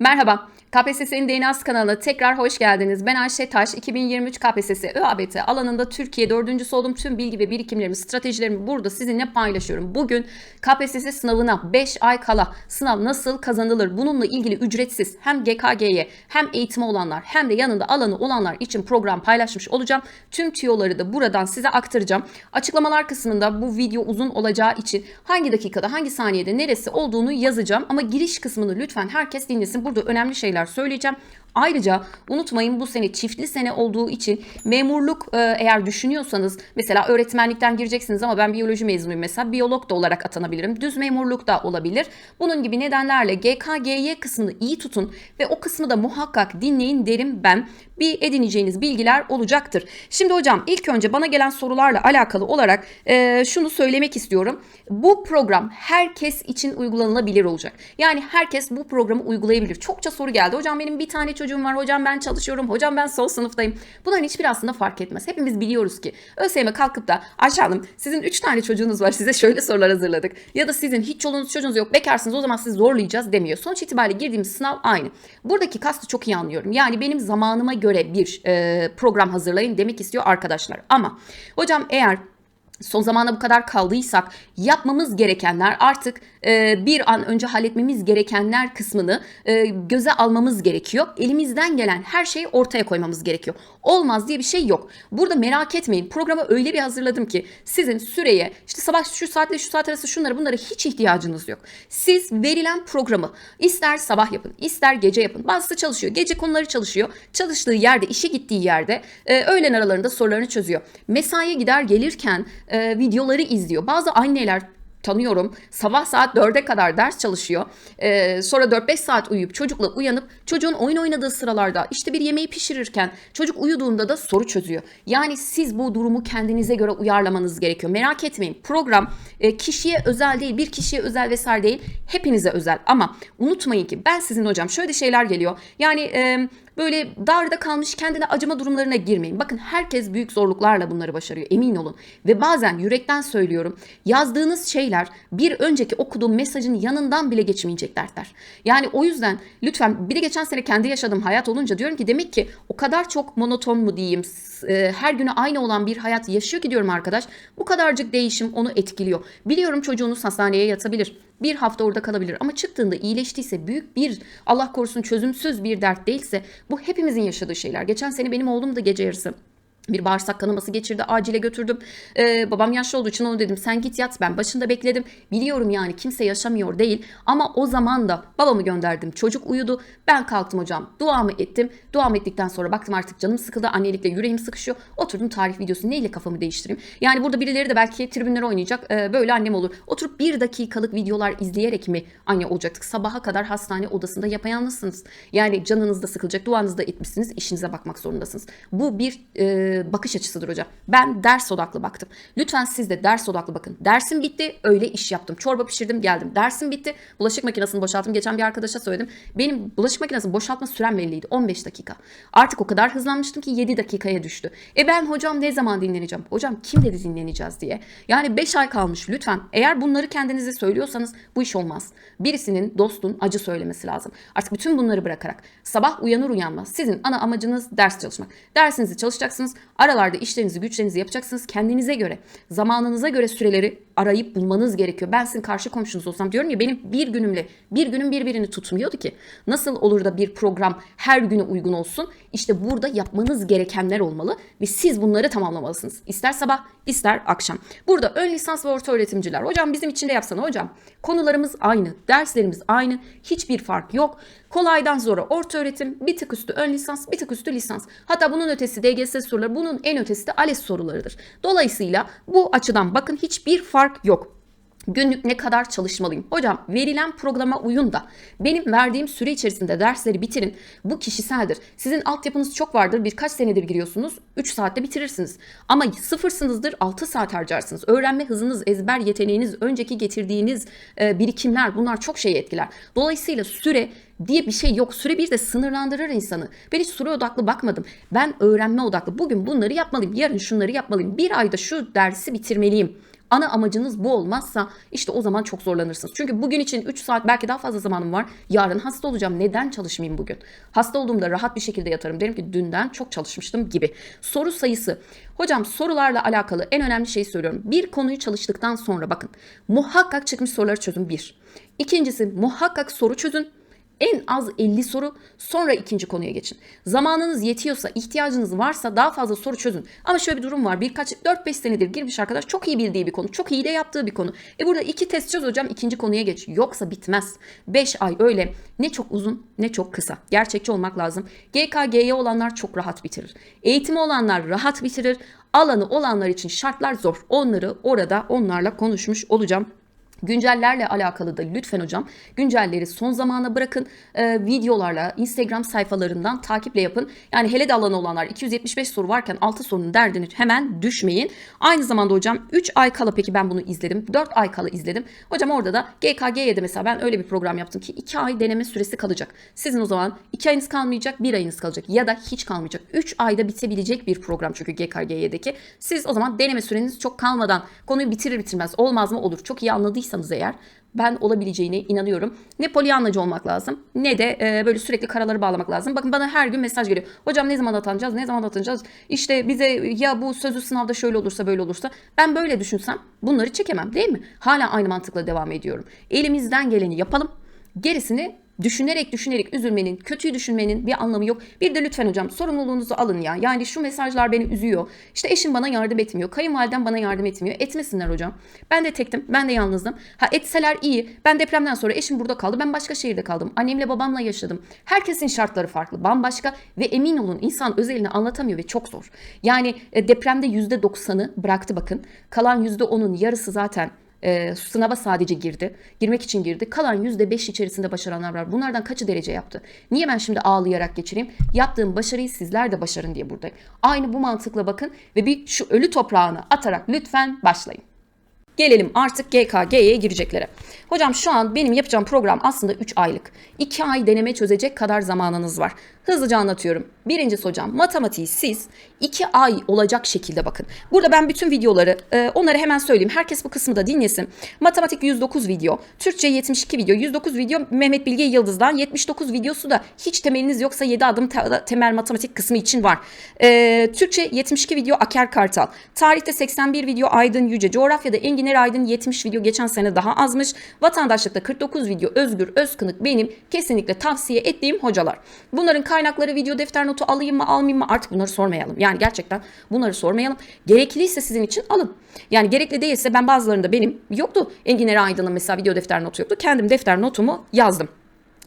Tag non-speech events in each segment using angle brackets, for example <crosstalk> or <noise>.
Merhaba, KPSS'nin DNA'sı kanalına tekrar hoş geldiniz. Ben Ayşe Taş, 2023 KPSS ÖABT alanında Türkiye dördüncüsü oldum. Tüm bilgi ve birikimlerimi, stratejilerimi burada sizinle paylaşıyorum. Bugün KPSS sınavına 5 ay kala sınav nasıl kazanılır? Bununla ilgili ücretsiz hem GKG'ye hem eğitimi olanlar hem de yanında alanı olanlar için program paylaşmış olacağım. Tüm tüyoları da buradan size aktaracağım. Açıklamalar kısmında bu video uzun olacağı için hangi dakikada, hangi saniyede, neresi olduğunu yazacağım. Ama giriş kısmını lütfen herkes dinlesin. Burada önemli şeyler söyleyeceğim. Ayrıca unutmayın bu sene çiftli sene olduğu için memurluk e, eğer düşünüyorsanız mesela öğretmenlikten gireceksiniz ama ben biyoloji mezunuyum mesela biyolog da olarak atanabilirim. Düz memurluk da olabilir. Bunun gibi nedenlerle GKGY kısmını iyi tutun ve o kısmı da muhakkak dinleyin derim ben. Bir edineceğiniz bilgiler olacaktır. Şimdi hocam ilk önce bana gelen sorularla alakalı olarak e, şunu söylemek istiyorum. Bu program herkes için uygulanılabilir olacak. Yani herkes bu programı uygulayabilir. Çokça soru geldi. Hocam benim bir tane çocuğum var. Hocam ben çalışıyorum. Hocam ben sol sınıftayım. Bunların hiçbir aslında fark etmez. Hepimiz biliyoruz ki ÖSYM kalkıp da Ayşe Hanım sizin 3 tane çocuğunuz var. Size şöyle sorular hazırladık. Ya da sizin hiç çoluğunuz çocuğunuz yok. Bekarsınız o zaman sizi zorlayacağız demiyor. Sonuç itibariyle girdiğimiz sınav aynı. Buradaki kastı çok iyi anlıyorum. Yani benim zamanıma göre bir e, program hazırlayın demek istiyor arkadaşlar. Ama hocam eğer son zamana bu kadar kaldıysak yapmamız gerekenler artık e, bir an önce halletmemiz gerekenler kısmını e, göze almamız gerekiyor. Elimizden gelen her şeyi ortaya koymamız gerekiyor. Olmaz diye bir şey yok. Burada merak etmeyin. Programı öyle bir hazırladım ki sizin süreye işte sabah şu saatle şu saat arası şunlara bunlara hiç ihtiyacınız yok. Siz verilen programı ister sabah yapın ister gece yapın. Bazısı çalışıyor. Gece konuları çalışıyor. Çalıştığı yerde işe gittiği yerde e, öğlen aralarında sorularını çözüyor. Mesaiye gider gelirken videoları izliyor. Bazı anneler tanıyorum. Sabah saat 4'e kadar ders çalışıyor. Ee, sonra 4-5 saat uyuyup çocukla uyanıp çocuğun oyun oynadığı sıralarda işte bir yemeği pişirirken çocuk uyuduğunda da soru çözüyor. Yani siz bu durumu kendinize göre uyarlamanız gerekiyor. Merak etmeyin. Program e, kişiye özel değil, bir kişiye özel vesaire değil. Hepinize özel. Ama unutmayın ki ben sizin hocam şöyle şeyler geliyor. Yani e, böyle darda kalmış kendine acıma durumlarına girmeyin. Bakın herkes büyük zorluklarla bunları başarıyor emin olun. Ve bazen yürekten söylüyorum yazdığınız şeyler bir önceki okuduğum mesajın yanından bile geçmeyecek dertler. Yani o yüzden lütfen bir de geçen sene kendi yaşadığım hayat olunca diyorum ki demek ki o kadar çok monoton mu diyeyim e, her günü aynı olan bir hayat yaşıyor ki diyorum arkadaş bu kadarcık değişim onu etkiliyor. Biliyorum çocuğunuz hastaneye yatabilir bir hafta orada kalabilir ama çıktığında iyileştiyse büyük bir Allah korusun çözümsüz bir dert değilse bu hepimizin yaşadığı şeyler. Geçen sene benim oğlum da gece yarısı bir bağırsak kanaması geçirdi. Acile götürdüm. Ee, babam yaşlı olduğu için onu dedim. Sen git yat ben başında bekledim. Biliyorum yani kimse yaşamıyor değil. Ama o zaman da babamı gönderdim. Çocuk uyudu. Ben kalktım hocam. Duamı ettim. Duamı ettikten sonra baktım artık canım sıkıldı. Annelikle yüreğim sıkışıyor. Oturdum tarih videosu neyle kafamı değiştireyim. Yani burada birileri de belki tribünlere oynayacak. Ee, böyle annem olur. Oturup bir dakikalık videolar izleyerek mi anne olacaktık? Sabaha kadar hastane odasında yapayalnızsınız. Yani canınız da sıkılacak. Duanızı da etmişsiniz. işinize bakmak zorundasınız. Bu bir e, bakış açısıdır hocam. Ben ders odaklı baktım. Lütfen siz de ders odaklı bakın. Dersim bitti öyle iş yaptım. Çorba pişirdim geldim. Dersim bitti. Bulaşık makinesini boşalttım. Geçen bir arkadaşa söyledim. Benim bulaşık makinesini boşaltma sürem belliydi. 15 dakika. Artık o kadar hızlanmıştım ki 7 dakikaya düştü. E ben hocam ne zaman dinleneceğim? Hocam kim dedi dinleneceğiz diye. Yani 5 ay kalmış lütfen. Eğer bunları kendinize söylüyorsanız bu iş olmaz. Birisinin dostun acı söylemesi lazım. Artık bütün bunları bırakarak sabah uyanır uyanmaz sizin ana amacınız ders çalışmak. Dersinizi çalışacaksınız. Aralarda işlerinizi, güçlerinizi yapacaksınız kendinize göre. Zamanınıza göre süreleri arayıp bulmanız gerekiyor. Ben sizin karşı komşunuz olsam diyorum ya benim bir günümle bir günün birbirini tutmuyordu ki. Nasıl olur da bir program her güne uygun olsun? İşte burada yapmanız gerekenler olmalı ve siz bunları tamamlamalısınız. İster sabah ister akşam. Burada ön lisans ve orta öğretimciler. Hocam bizim için de yapsana hocam. Konularımız aynı, derslerimiz aynı, hiçbir fark yok. Kolaydan zora orta öğretim, bir tık üstü ön lisans, bir tık üstü lisans. Hatta bunun ötesi DGS soruları, bunun en ötesi de ALES sorularıdır. Dolayısıyla bu açıdan bakın hiçbir fark yok. Günlük ne kadar çalışmalıyım? Hocam verilen programa uyun da benim verdiğim süre içerisinde dersleri bitirin. Bu kişiseldir. Sizin altyapınız çok vardır. Birkaç senedir giriyorsunuz. 3 saatte bitirirsiniz. Ama sıfırsınızdır 6 saat harcarsınız. Öğrenme hızınız, ezber yeteneğiniz, önceki getirdiğiniz e, birikimler bunlar çok şeyi etkiler. Dolayısıyla süre diye bir şey yok. Süre bir de sınırlandırır insanı. Ben hiç süre odaklı bakmadım. Ben öğrenme odaklı. Bugün bunları yapmalıyım. Yarın şunları yapmalıyım. Bir ayda şu dersi bitirmeliyim Ana amacınız bu olmazsa işte o zaman çok zorlanırsınız. Çünkü bugün için 3 saat belki daha fazla zamanım var. Yarın hasta olacağım. Neden çalışmayayım bugün? Hasta olduğumda rahat bir şekilde yatarım. Derim ki dünden çok çalışmıştım gibi. Soru sayısı. Hocam sorularla alakalı en önemli şeyi söylüyorum. Bir konuyu çalıştıktan sonra bakın muhakkak çıkmış soruları çözün bir. İkincisi muhakkak soru çözün. En az 50 soru sonra ikinci konuya geçin. Zamanınız yetiyorsa, ihtiyacınız varsa daha fazla soru çözün. Ama şöyle bir durum var. Birkaç 4-5 senedir girmiş arkadaş çok iyi bildiği bir konu. Çok iyi de yaptığı bir konu. E burada iki test çöz hocam ikinci konuya geç. Yoksa bitmez. 5 ay öyle ne çok uzun ne çok kısa. Gerçekçi olmak lazım. GKG'ye olanlar çok rahat bitirir. Eğitimi olanlar rahat bitirir. Alanı olanlar için şartlar zor. Onları orada onlarla konuşmuş olacağım. Güncellerle alakalı da lütfen hocam güncelleri son zamana bırakın. Ee, videolarla Instagram sayfalarından takiple yapın. Yani hele de alanı olanlar 275 soru varken 6 sorunun derdini hemen düşmeyin. Aynı zamanda hocam 3 ay kala peki ben bunu izledim. 4 ay kala izledim. Hocam orada da GKG'ye mesela ben öyle bir program yaptım ki 2 ay deneme süresi kalacak. Sizin o zaman 2 ayınız kalmayacak 1 ayınız kalacak ya da hiç kalmayacak. 3 ayda bitebilecek bir program çünkü GKG'deki. Siz o zaman deneme süreniz çok kalmadan konuyu bitirir bitirmez olmaz mı olur. Çok iyi anladıysanız yapıyorsanız eğer ben olabileceğine inanıyorum. Ne polyanlacı olmak lazım ne de e, böyle sürekli karaları bağlamak lazım. Bakın bana her gün mesaj geliyor. Hocam ne zaman atanacağız? Ne zaman atanacağız? İşte bize ya bu sözlü sınavda şöyle olursa böyle olursa. Ben böyle düşünsem bunları çekemem değil mi? Hala aynı mantıkla devam ediyorum. Elimizden geleni yapalım. Gerisini düşünerek düşünerek üzülmenin, kötüyü düşünmenin bir anlamı yok. Bir de lütfen hocam sorumluluğunuzu alın ya. Yani şu mesajlar beni üzüyor. İşte eşim bana yardım etmiyor. Kayınvalidem bana yardım etmiyor. Etmesinler hocam. Ben de tektim. Ben de yalnızdım. Ha etseler iyi. Ben depremden sonra eşim burada kaldı. Ben başka şehirde kaldım. Annemle babamla yaşadım. Herkesin şartları farklı. Bambaşka ve emin olun insan özelini anlatamıyor ve çok zor. Yani e, depremde %90'ı bıraktı bakın. Kalan %10'un yarısı zaten e, sınava sadece girdi. Girmek için girdi. Kalan %5 içerisinde başaranlar var. Bunlardan kaçı derece yaptı? Niye ben şimdi ağlayarak geçireyim? Yaptığım başarıyı sizler de başarın diye buradayım. Aynı bu mantıkla bakın ve bir şu ölü toprağını atarak lütfen başlayın. Gelelim artık GKG'ye gireceklere. Hocam şu an benim yapacağım program aslında 3 aylık. 2 ay deneme çözecek kadar zamanınız var. Hızlıca anlatıyorum. Birincisi hocam matematiği siz 2 ay olacak şekilde bakın. Burada ben bütün videoları e, onları hemen söyleyeyim. Herkes bu kısmı da dinlesin. Matematik 109 video, Türkçe 72 video, 109 video Mehmet Bilge Yıldız'dan 79 videosu da hiç temeliniz yoksa 7 adım te- temel matematik kısmı için var. E, Türkçe 72 video Aker Kartal, tarihte 81 video Aydın Yüce, coğrafyada Enginer Aydın 70 video geçen sene daha azmış. Vatandaşlıkta 49 video Özgür Özkınık benim kesinlikle tavsiye ettiğim hocalar. Bunların kaynakları video defter notu alayım mı almayayım mı artık bunları sormayalım. Yani gerçekten bunları sormayalım. Gerekliyse sizin için alın. Yani gerekli değilse ben bazılarında benim yoktu. Engin Aydın'ın mesela video defter notu yoktu. Kendim defter notumu yazdım.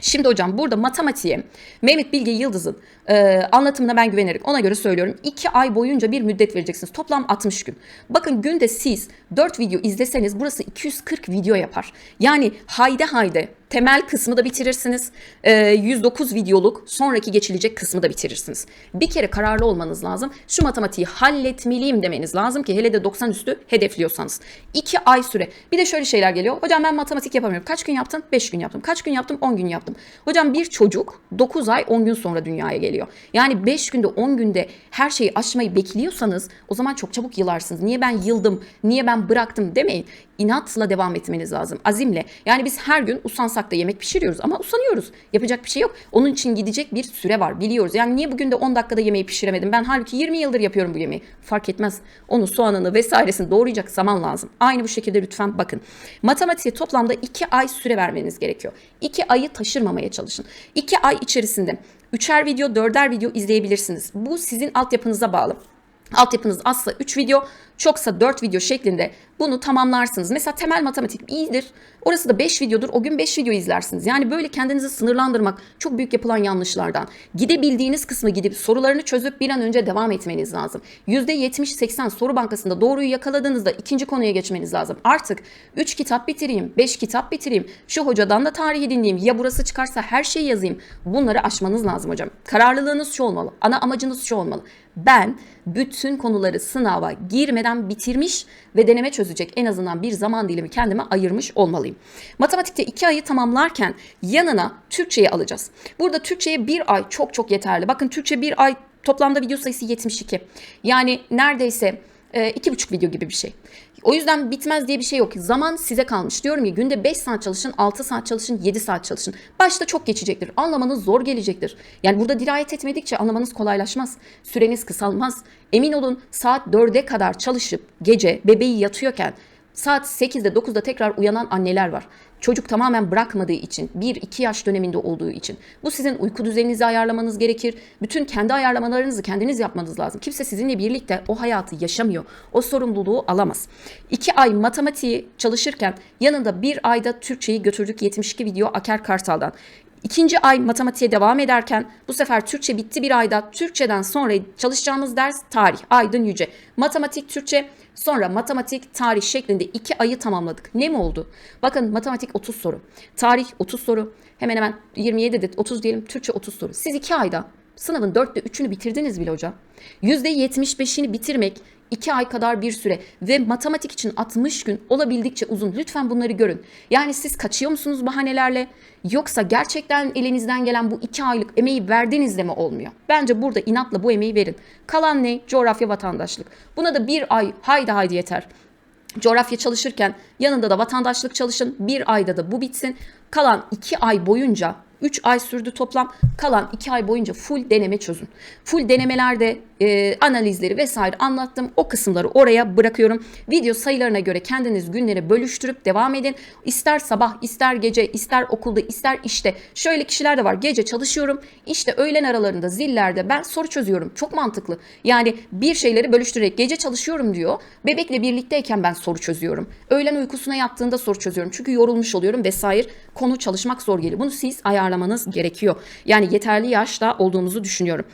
Şimdi hocam burada matematiğe Mehmet Bilge Yıldız'ın e, anlatımına ben güvenerek ona göre söylüyorum. 2 ay boyunca bir müddet vereceksiniz. Toplam 60 gün. Bakın günde siz 4 video izleseniz burası 240 video yapar. Yani hayde hayde temel kısmı da bitirirsiniz. E, 109 videoluk sonraki geçilecek kısmı da bitirirsiniz. Bir kere kararlı olmanız lazım. Şu matematiği halletmeliyim demeniz lazım ki hele de 90 üstü hedefliyorsanız. 2 ay süre. Bir de şöyle şeyler geliyor. Hocam ben matematik yapamıyorum. Kaç gün yaptım? 5 gün yaptım. Kaç gün yaptım? 10 gün yaptım. Hocam bir çocuk 9 ay 10 gün sonra dünyaya geliyor. Yani 5 günde 10 günde her şeyi aşmayı bekliyorsanız o zaman çok çabuk yılarsınız. Niye ben yıldım? Niye ben bıraktım demeyin. İnatla devam etmeniz lazım. Azimle. Yani biz her gün usansak da yemek pişiriyoruz ama usanıyoruz. Yapacak bir şey yok. Onun için gidecek bir süre var. Biliyoruz. Yani niye bugün de 10 dakikada yemeği pişiremedim? Ben halbuki 20 yıldır yapıyorum bu yemeği. Fark etmez. Onun soğanını vesairesini doğrayacak zaman lazım. Aynı bu şekilde lütfen bakın. Matematiğe toplamda 2 ay süre vermeniz gerekiyor. 2 ayı taşırmamaya çalışın. 2 ay içerisinde üçer video, dörder video izleyebilirsiniz. Bu sizin altyapınıza bağlı. Altyapınız azsa 3 video, çoksa 4 video şeklinde bunu tamamlarsınız. Mesela temel matematik iyidir. Orası da 5 videodur. O gün 5 video izlersiniz. Yani böyle kendinizi sınırlandırmak çok büyük yapılan yanlışlardan. Gidebildiğiniz kısmı gidip sorularını çözüp bir an önce devam etmeniz lazım. %70-80 soru bankasında doğruyu yakaladığınızda ikinci konuya geçmeniz lazım. Artık 3 kitap bitireyim, 5 kitap bitireyim, şu hocadan da tarihi dinleyeyim, ya burası çıkarsa her şeyi yazayım. Bunları aşmanız lazım hocam. Kararlılığınız şu olmalı. Ana amacınız şu olmalı. Ben bütün konuları sınava girmeden bitirmiş ve deneme çözecek en azından bir zaman dilimi kendime ayırmış olmalıyım. Matematikte iki ayı tamamlarken yanına Türkçeyi alacağız. Burada Türkçeye bir ay çok çok yeterli. Bakın Türkçe bir ay toplamda video sayısı 72. Yani neredeyse e, iki buçuk video gibi bir şey. O yüzden bitmez diye bir şey yok. Zaman size kalmış. Diyorum ya günde 5 saat çalışın, 6 saat çalışın, 7 saat çalışın. Başta çok geçecektir. Anlamanız zor gelecektir. Yani burada dirayet etmedikçe anlamanız kolaylaşmaz. Süreniz kısalmaz. Emin olun saat 4'e kadar çalışıp gece bebeği yatıyorken saat 8'de 9'da tekrar uyanan anneler var. Çocuk tamamen bırakmadığı için, 1-2 yaş döneminde olduğu için. Bu sizin uyku düzeninizi ayarlamanız gerekir. Bütün kendi ayarlamalarınızı kendiniz yapmanız lazım. Kimse sizinle birlikte o hayatı yaşamıyor. O sorumluluğu alamaz. 2 ay matematiği çalışırken yanında bir ayda Türkçeyi götürdük 72 video Aker Kartal'dan. İkinci ay matematiğe devam ederken bu sefer Türkçe bitti bir ayda. Türkçeden sonra çalışacağımız ders tarih. Aydın Yüce. Matematik, Türkçe sonra matematik, tarih şeklinde iki ayı tamamladık. Ne mi oldu? Bakın matematik 30 soru. Tarih 30 soru. Hemen hemen 27 de 30 diyelim. Türkçe 30 soru. Siz iki ayda sınavın dörtte üçünü bitirdiniz bile hocam. %75'ini bitirmek 2 ay kadar bir süre ve matematik için 60 gün olabildikçe uzun. Lütfen bunları görün. Yani siz kaçıyor musunuz bahanelerle yoksa gerçekten elinizden gelen bu 2 aylık emeği verdiğinizde mi olmuyor? Bence burada inatla bu emeği verin. Kalan ne? Coğrafya vatandaşlık. Buna da bir ay haydi haydi yeter. Coğrafya çalışırken yanında da vatandaşlık çalışın. Bir ayda da bu bitsin. Kalan iki ay boyunca 3 ay sürdü toplam. Kalan 2 ay boyunca full deneme çözün. Full denemelerde e, analizleri vesaire anlattım. O kısımları oraya bırakıyorum. Video sayılarına göre kendiniz günleri bölüştürüp devam edin. İster sabah, ister gece, ister okulda, ister işte. Şöyle kişiler de var. Gece çalışıyorum. İşte öğlen aralarında zillerde ben soru çözüyorum. Çok mantıklı. Yani bir şeyleri bölüştürerek gece çalışıyorum diyor. Bebekle birlikteyken ben soru çözüyorum. Öğlen uykusuna yattığında soru çözüyorum. Çünkü yorulmuş oluyorum vesaire. Konu çalışmak zor geliyor. Bunu siz ayarlamanız gerekiyor. Yani yeterli yaşta olduğunuzu düşünüyorum.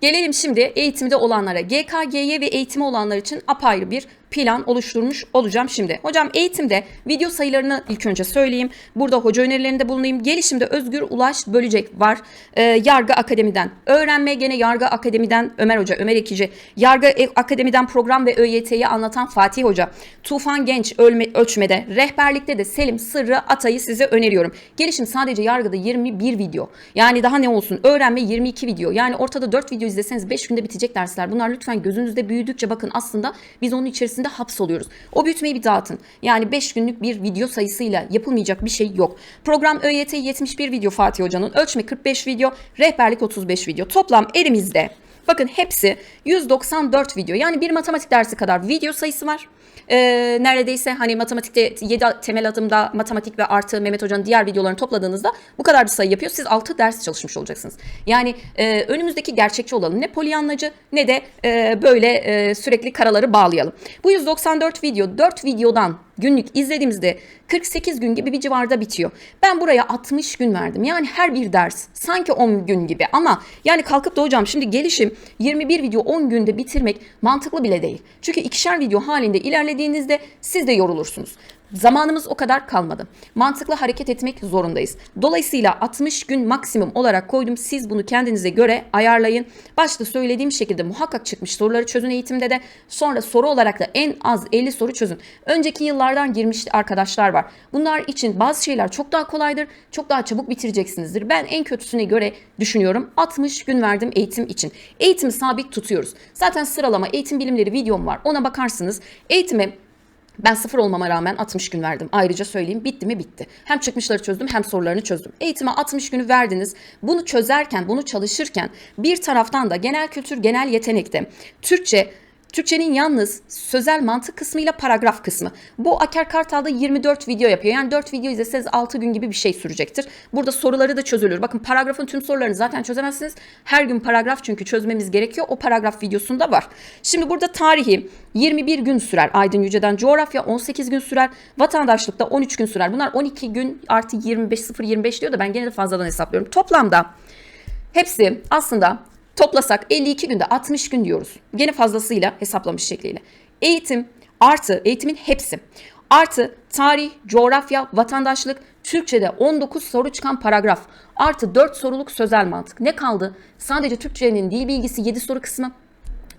Gelelim şimdi eğitimde olanlara. GKG'ye ve eğitimi olanlar için apayrı bir plan oluşturmuş olacağım şimdi. Hocam eğitimde video sayılarını ilk önce söyleyeyim. Burada hoca önerilerinde bulunayım. Gelişimde Özgür Ulaş Bölecek var. Ee, Yargı Akademi'den. Öğrenme gene Yargı Akademi'den Ömer Hoca, Ömer Ekici. Yargı Akademi'den program ve ÖYT'yi anlatan Fatih Hoca. Tufan Genç ölme, ölçmede. Rehberlikte de Selim Sırrı Atay'ı size öneriyorum. Gelişim sadece yargıda 21 video. Yani daha ne olsun? Öğrenme 22 video. Yani ortada 4 video izleseniz 5 günde bitecek dersler. Bunlar lütfen gözünüzde büyüdükçe bakın aslında biz onun içerisinde içerisinde hapsoluyoruz. O büyütmeyi bir dağıtın. Yani 5 günlük bir video sayısıyla yapılmayacak bir şey yok. Program ÖYT 71 video Fatih Hoca'nın. Ölçme 45 video, rehberlik 35 video. Toplam elimizde Bakın hepsi 194 video. Yani bir matematik dersi kadar video sayısı var. Ee, neredeyse hani matematikte 7 temel adımda matematik ve artı Mehmet Hoca'nın diğer videolarını topladığınızda bu kadar bir sayı yapıyor. Siz 6 ders çalışmış olacaksınız. Yani e, önümüzdeki gerçekçi olalım. Ne polyanlacı ne de e, böyle e, sürekli karaları bağlayalım. Bu 194 video 4 videodan günlük izlediğimizde 48 gün gibi bir civarda bitiyor. Ben buraya 60 gün verdim. Yani her bir ders sanki 10 gün gibi ama yani kalkıp da hocam şimdi gelişim 21 video 10 günde bitirmek mantıklı bile değil. Çünkü ikişer video halinde ilerlediğinizde siz de yorulursunuz. Zamanımız o kadar kalmadı. Mantıklı hareket etmek zorundayız. Dolayısıyla 60 gün maksimum olarak koydum. Siz bunu kendinize göre ayarlayın. Başta söylediğim şekilde muhakkak çıkmış soruları çözün eğitimde de. Sonra soru olarak da en az 50 soru çözün. Önceki yıllardan girmiş arkadaşlar var. Bunlar için bazı şeyler çok daha kolaydır. Çok daha çabuk bitireceksinizdir. Ben en kötüsüne göre düşünüyorum. 60 gün verdim eğitim için. Eğitimi sabit tutuyoruz. Zaten sıralama eğitim bilimleri videom var. Ona bakarsınız. Eğitime ben sıfır olmama rağmen 60 gün verdim. Ayrıca söyleyeyim bitti mi bitti. Hem çıkmışları çözdüm hem sorularını çözdüm. Eğitime 60 günü verdiniz. Bunu çözerken, bunu çalışırken bir taraftan da genel kültür, genel yetenekte Türkçe Türkçenin yalnız sözel mantık kısmıyla paragraf kısmı. Bu Aker Kartal'da 24 video yapıyor. Yani 4 video izleseniz 6 gün gibi bir şey sürecektir. Burada soruları da çözülür. Bakın paragrafın tüm sorularını zaten çözemezsiniz. Her gün paragraf çünkü çözmemiz gerekiyor. O paragraf videosunda var. Şimdi burada tarihi 21 gün sürer. Aydın Yüce'den coğrafya 18 gün sürer. Vatandaşlıkta 13 gün sürer. Bunlar 12 gün artı 25 0 25 diyor da ben gene de fazladan hesaplıyorum. Toplamda hepsi aslında Toplasak 52 günde 60 gün diyoruz. Gene fazlasıyla hesaplamış şekliyle. Eğitim artı eğitimin hepsi. Artı tarih, coğrafya, vatandaşlık, Türkçe'de 19 soru çıkan paragraf. Artı 4 soruluk sözel mantık. Ne kaldı? Sadece Türkçenin dil bilgisi 7 soru kısmı.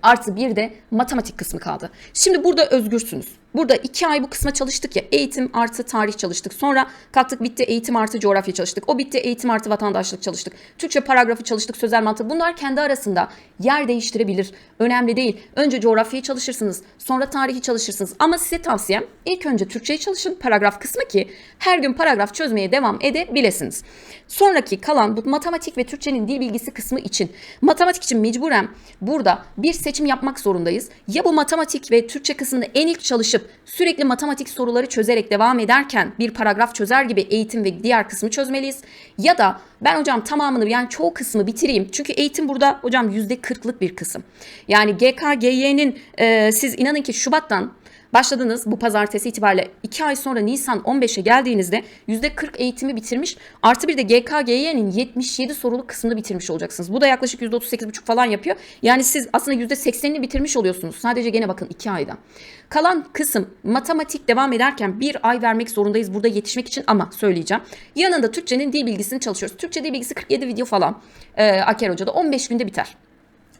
Artı bir de matematik kısmı kaldı. Şimdi burada özgürsünüz. Burada iki ay bu kısma çalıştık ya eğitim artı tarih çalıştık. Sonra kalktık bitti eğitim artı coğrafya çalıştık. O bitti eğitim artı vatandaşlık çalıştık. Türkçe paragrafı çalıştık sözel mantık. Bunlar kendi arasında yer değiştirebilir. Önemli değil. Önce coğrafyayı çalışırsınız. Sonra tarihi çalışırsınız. Ama size tavsiyem ilk önce Türkçeyi çalışın paragraf kısmı ki her gün paragraf çözmeye devam edebilirsiniz. Sonraki kalan bu matematik ve Türkçenin dil bilgisi kısmı için matematik için mecburen burada bir seçim yapmak zorundayız. Ya bu matematik ve Türkçe kısmında en ilk çalışıp sürekli matematik soruları çözerek devam ederken bir paragraf çözer gibi eğitim ve diğer kısmı çözmeliyiz. Ya da ben hocam tamamını yani çoğu kısmı bitireyim. Çünkü eğitim burada hocam %40'lık bir kısım. Yani GKGY'nin e, siz inanın ki Şubat'tan Başladınız bu pazartesi itibariyle 2 ay sonra Nisan 15'e geldiğinizde %40 eğitimi bitirmiş. Artı bir de GKGY'nin 77 soruluk kısmını bitirmiş olacaksınız. Bu da yaklaşık %38,5 falan yapıyor. Yani siz aslında %80'ini bitirmiş oluyorsunuz. Sadece gene bakın 2 ayda. Kalan kısım matematik devam ederken bir ay vermek zorundayız burada yetişmek için ama söyleyeceğim. Yanında Türkçenin dil bilgisini çalışıyoruz. Türkçe dil bilgisi 47 video falan e, Aker Hoca'da 15 günde biter.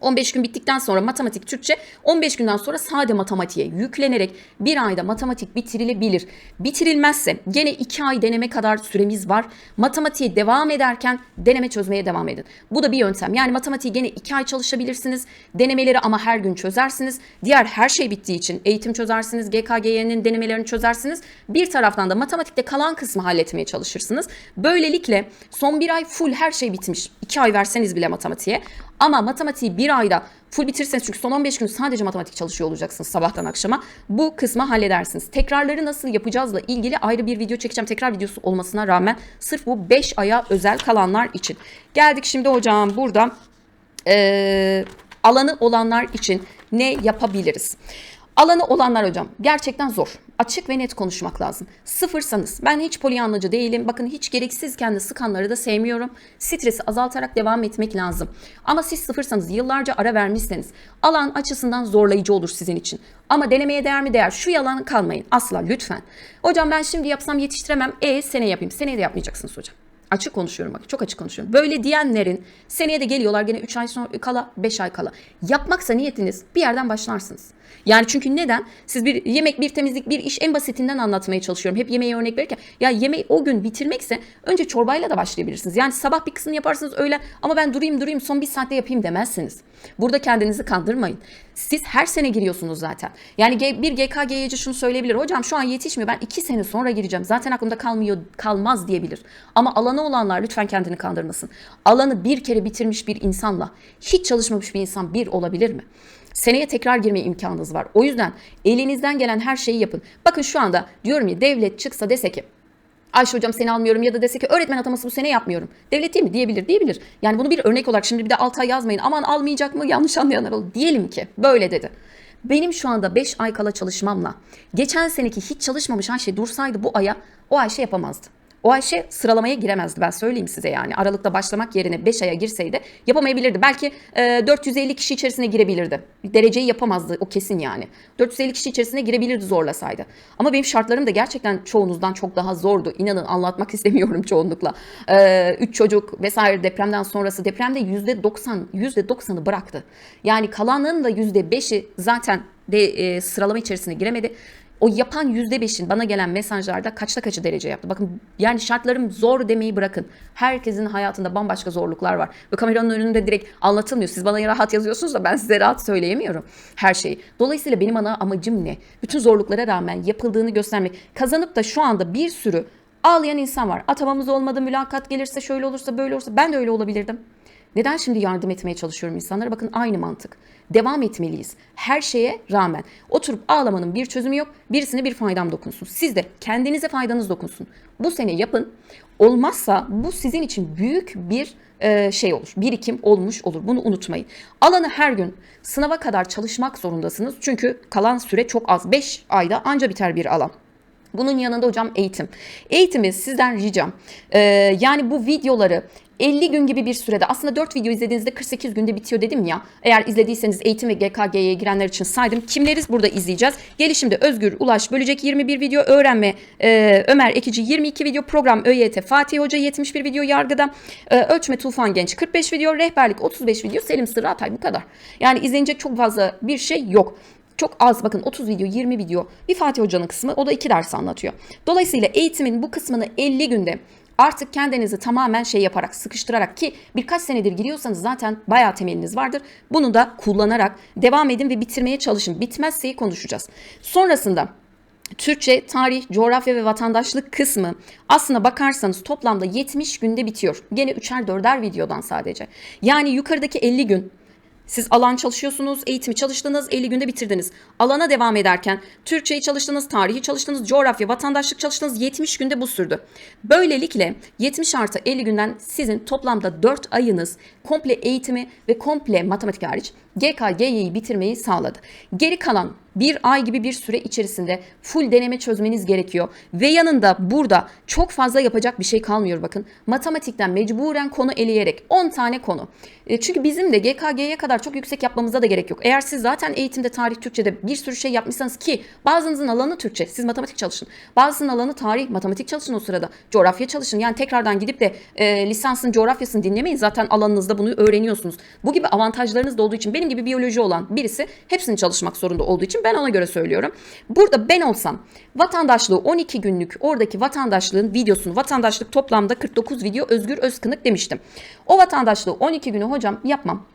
15 gün bittikten sonra matematik, Türkçe 15 günden sonra sade matematiğe yüklenerek bir ayda matematik bitirilebilir. Bitirilmezse gene 2 ay deneme kadar süremiz var. Matematiğe devam ederken deneme çözmeye devam edin. Bu da bir yöntem. Yani matematiği gene 2 ay çalışabilirsiniz. Denemeleri ama her gün çözersiniz. Diğer her şey bittiği için eğitim çözersiniz. GKGY'nin denemelerini çözersiniz. Bir taraftan da matematikte kalan kısmı halletmeye çalışırsınız. Böylelikle son bir ay full her şey bitmiş. 2 ay verseniz bile matematiğe. Ama matematiği bir ayda full bitirirseniz çünkü son 15 gün sadece matematik çalışıyor olacaksınız sabahtan akşama. Bu kısmı halledersiniz. Tekrarları nasıl yapacağızla ilgili ayrı bir video çekeceğim. Tekrar videosu olmasına rağmen sırf bu 5 aya özel kalanlar için. Geldik şimdi hocam burada ee, alanı olanlar için ne yapabiliriz? Alanı olanlar hocam gerçekten zor. Açık ve net konuşmak lazım. Sıfırsanız ben hiç polyanlacı değilim. Bakın hiç gereksiz kendi sıkanları da sevmiyorum. Stresi azaltarak devam etmek lazım. Ama siz sıfırsanız yıllarca ara vermişseniz alan açısından zorlayıcı olur sizin için. Ama denemeye değer mi değer? Şu yalan kalmayın asla lütfen. Hocam ben şimdi yapsam yetiştiremem. E sene yapayım. Seneye de yapmayacaksınız hocam. Açık konuşuyorum bak çok açık konuşuyorum. Böyle diyenlerin seneye de geliyorlar gene 3 ay sonra kala 5 ay kala. Yapmaksa niyetiniz bir yerden başlarsınız. Yani çünkü neden? Siz bir yemek, bir temizlik, bir iş en basitinden anlatmaya çalışıyorum. Hep yemeği örnek verirken. Ya yemeği o gün bitirmekse önce çorbayla da başlayabilirsiniz. Yani sabah bir kısmını yaparsınız öyle ama ben durayım durayım son bir saatte yapayım demezsiniz. Burada kendinizi kandırmayın. Siz her sene giriyorsunuz zaten. Yani bir GKG'ci şunu söyleyebilir. Hocam şu an yetişmiyor. Ben iki sene sonra gireceğim. Zaten aklımda kalmıyor, kalmaz diyebilir. Ama alanı olanlar lütfen kendini kandırmasın. Alanı bir kere bitirmiş bir insanla hiç çalışmamış bir insan bir olabilir mi? Seneye tekrar girme imkanınız var. O yüzden elinizden gelen her şeyi yapın. Bakın şu anda diyorum ya devlet çıksa dese ki Ayşe hocam seni almıyorum ya da dese ki öğretmen ataması bu sene yapmıyorum. Devlet değil mi? Diyebilir, diyebilir. Yani bunu bir örnek olarak şimdi bir de 6 ay yazmayın. Aman almayacak mı? Yanlış anlayanlar olur. Diyelim ki böyle dedi. Benim şu anda 5 ay kala çalışmamla geçen seneki hiç çalışmamış Ayşe dursaydı bu aya o Ayşe yapamazdı. O Ayşe sıralamaya giremezdi ben söyleyeyim size yani. Aralıkta başlamak yerine 5 aya girseydi yapamayabilirdi. Belki e, 450 kişi içerisine girebilirdi. Dereceyi yapamazdı o kesin yani. 450 kişi içerisine girebilirdi zorlasaydı. Ama benim şartlarım da gerçekten çoğunuzdan çok daha zordu. İnanın anlatmak <laughs> istemiyorum çoğunlukla. 3 e, çocuk vesaire depremden sonrası depremde %90 %90'ı bıraktı. Yani kalanın da %5'i zaten de e, sıralama içerisine giremedi. O yapan yüzde beşin bana gelen mesajlarda kaçta kaçı derece yaptı. Bakın yani şartlarım zor demeyi bırakın. Herkesin hayatında bambaşka zorluklar var. Ve kameranın önünde direkt anlatılmıyor. Siz bana rahat yazıyorsunuz da ben size rahat söyleyemiyorum her şeyi. Dolayısıyla benim ana amacım ne? Bütün zorluklara rağmen yapıldığını göstermek. Kazanıp da şu anda bir sürü ağlayan insan var. Atamamız olmadı, mülakat gelirse şöyle olursa böyle olursa ben de öyle olabilirdim. Neden şimdi yardım etmeye çalışıyorum insanlara? Bakın aynı mantık. Devam etmeliyiz. Her şeye rağmen. Oturup ağlamanın bir çözümü yok. Birisine bir faydam dokunsun. Siz de kendinize faydanız dokunsun. Bu sene yapın. Olmazsa bu sizin için büyük bir e, şey olur. Birikim olmuş olur. Bunu unutmayın. Alanı her gün sınava kadar çalışmak zorundasınız. Çünkü kalan süre çok az. 5 ayda anca biter bir alan. Bunun yanında hocam eğitim. Eğitimi sizden ricam. Ee, yani bu videoları 50 gün gibi bir sürede aslında 4 video izlediğinizde 48 günde bitiyor dedim ya. Eğer izlediyseniz eğitim ve GKG'ye girenler için saydım. Kimleriz burada izleyeceğiz? Gelişimde Özgür Ulaş bölecek 21 video öğrenme e, Ömer Ekici 22 video program ÖYT Fatih Hoca 71 video yargıda e, ölçme Tufan Genç 45 video rehberlik 35 video Selim Sırrı Atay bu kadar. Yani izlenecek çok fazla bir şey yok. Çok az bakın 30 video 20 video bir Fatih Hoca'nın kısmı o da 2 ders anlatıyor. Dolayısıyla eğitimin bu kısmını 50 günde artık kendinizi tamamen şey yaparak sıkıştırarak ki birkaç senedir giriyorsanız zaten bayağı temeliniz vardır. Bunu da kullanarak devam edin ve bitirmeye çalışın. Bitmezse konuşacağız. Sonrasında Türkçe, tarih, coğrafya ve vatandaşlık kısmı aslına bakarsanız toplamda 70 günde bitiyor. Gene üçer dörder videodan sadece. Yani yukarıdaki 50 gün siz alan çalışıyorsunuz, eğitimi çalıştınız, 50 günde bitirdiniz. Alana devam ederken Türkçeyi çalıştınız, tarihi çalıştınız, coğrafya, vatandaşlık çalıştınız, 70 günde bu sürdü. Böylelikle 70 artı 50 günden sizin toplamda 4 ayınız komple eğitimi ve komple matematik hariç GKG'yi bitirmeyi sağladı. Geri kalan bir ay gibi bir süre içerisinde full deneme çözmeniz gerekiyor. Ve yanında burada çok fazla yapacak bir şey kalmıyor bakın. Matematikten mecburen konu eleyerek 10 tane konu. E, çünkü bizim de GKG'ye kadar çok yüksek yapmamıza da gerek yok. Eğer siz zaten eğitimde tarih Türkçe'de bir sürü şey yapmışsanız ki bazınızın alanı Türkçe siz matematik çalışın. Bazısının alanı tarih matematik çalışın o sırada. Coğrafya çalışın. Yani tekrardan gidip de e, lisansın coğrafyasını dinlemeyin. Zaten alanınızda bunu öğreniyorsunuz. Bu gibi avantajlarınız da olduğu için benim gibi biyoloji olan birisi hepsini çalışmak zorunda olduğu için ben ona göre söylüyorum. Burada ben olsam vatandaşlığı 12 günlük oradaki vatandaşlığın videosunu vatandaşlık toplamda 49 video Özgür Özkınık demiştim. O vatandaşlığı 12 günü hocam yapmam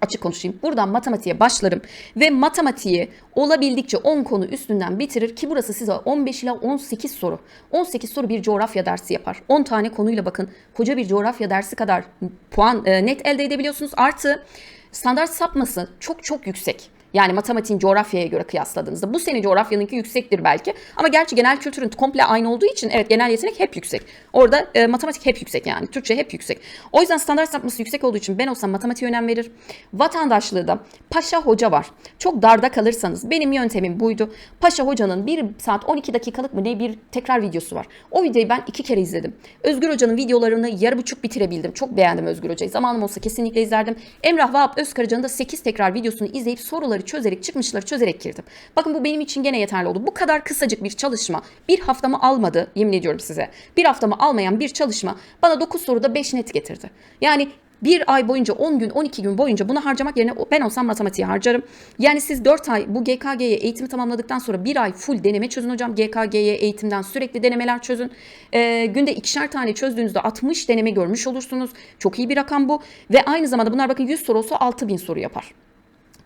açık konuşayım. Buradan matematiğe başlarım ve matematiği olabildikçe 10 konu üstünden bitirir ki burası size 15 ila 18 soru. 18 soru bir coğrafya dersi yapar. 10 tane konuyla bakın koca bir coğrafya dersi kadar puan e, net elde edebiliyorsunuz. Artı standart sapması çok çok yüksek. Yani matematiğin coğrafyaya göre kıyasladığınızda. Bu sene coğrafyanınki yüksektir belki. Ama gerçi genel kültürün komple aynı olduğu için evet genel yetenek hep yüksek. Orada e, matematik hep yüksek yani. Türkçe hep yüksek. O yüzden standart sapması yüksek olduğu için ben olsam matematiğe önem verir. Vatandaşlığı da Paşa Hoca var. Çok darda kalırsanız benim yöntemim buydu. Paşa Hoca'nın 1 saat 12 dakikalık mı ne bir tekrar videosu var. O videoyu ben iki kere izledim. Özgür Hoca'nın videolarını yarı buçuk bitirebildim. Çok beğendim Özgür Hoca'yı. Zamanım olsa kesinlikle izlerdim. Emrah Vahap Özkaraca'nın da 8 tekrar videosunu izleyip soruları çözerek çıkmışları çözerek girdim. Bakın bu benim için gene yeterli oldu. Bu kadar kısacık bir çalışma bir haftamı almadı yemin ediyorum size. Bir haftamı almayan bir çalışma bana 9 soruda 5 net getirdi. Yani bir ay boyunca 10 gün 12 gün boyunca bunu harcamak yerine ben olsam matematiği harcarım. Yani siz 4 ay bu GKG'ye eğitimi tamamladıktan sonra bir ay full deneme çözün hocam. GKG'ye eğitimden sürekli denemeler çözün. Ee, günde ikişer tane çözdüğünüzde 60 deneme görmüş olursunuz. Çok iyi bir rakam bu. Ve aynı zamanda bunlar bakın 100 soru olsa 6000 soru yapar.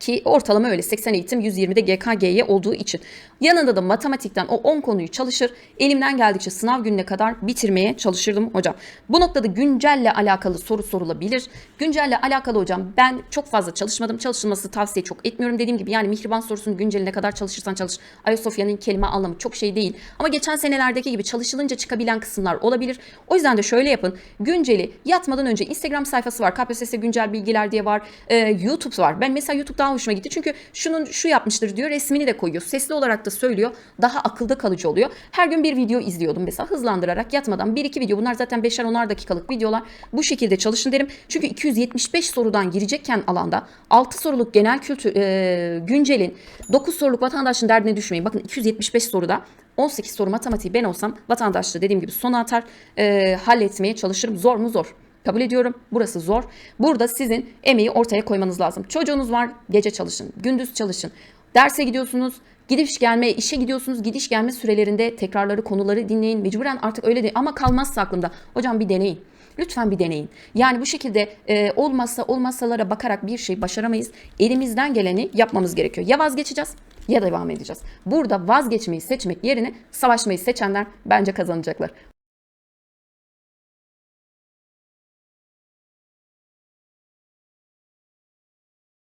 Ki ortalama öyle 80 eğitim 120'de GKG'ye olduğu için. Yanında da matematikten o 10 konuyu çalışır. Elimden geldikçe sınav gününe kadar bitirmeye çalışırdım hocam. Bu noktada güncelle alakalı soru sorulabilir. Güncelle alakalı hocam ben çok fazla çalışmadım. Çalışılması tavsiye çok etmiyorum. Dediğim gibi yani mihriban sorusunu günceline kadar çalışırsan çalış. Ayasofya'nın kelime anlamı çok şey değil. Ama geçen senelerdeki gibi çalışılınca çıkabilen kısımlar olabilir. O yüzden de şöyle yapın. Günceli yatmadan önce Instagram sayfası var. KPSS güncel bilgiler diye var. Ee, YouTube var. Ben mesela YouTube daha hoşuma gitti. Çünkü şunun şu yapmıştır diyor. Resmini de koyuyor. Sesli olarak da söylüyor. Daha akılda kalıcı oluyor. Her gün bir video izliyordum mesela hızlandırarak yatmadan. Bir iki video bunlar zaten 5'er 10'ar dakikalık videolar. Bu şekilde çalışın derim. Çünkü 275 sorudan girecekken alanda 6 soruluk genel kültür e, güncelin 9 soruluk vatandaşın derdine düşmeyin. Bakın 275 soruda 18 soru matematiği ben olsam vatandaşlığı dediğim gibi sona atar e, halletmeye çalışırım. Zor mu zor. Kabul ediyorum. Burası zor. Burada sizin emeği ortaya koymanız lazım. Çocuğunuz var, gece çalışın, gündüz çalışın. Derse gidiyorsunuz, gidiş gelme, işe gidiyorsunuz, gidiş gelme sürelerinde tekrarları, konuları dinleyin. Mecburen artık öyle değil ama kalmazsa aklımda. Hocam bir deneyin. Lütfen bir deneyin. Yani bu şekilde e, olmazsa olmazsalara bakarak bir şey başaramayız. Elimizden geleni yapmamız gerekiyor. Ya vazgeçeceğiz ya devam edeceğiz. Burada vazgeçmeyi seçmek yerine savaşmayı seçenler bence kazanacaklar.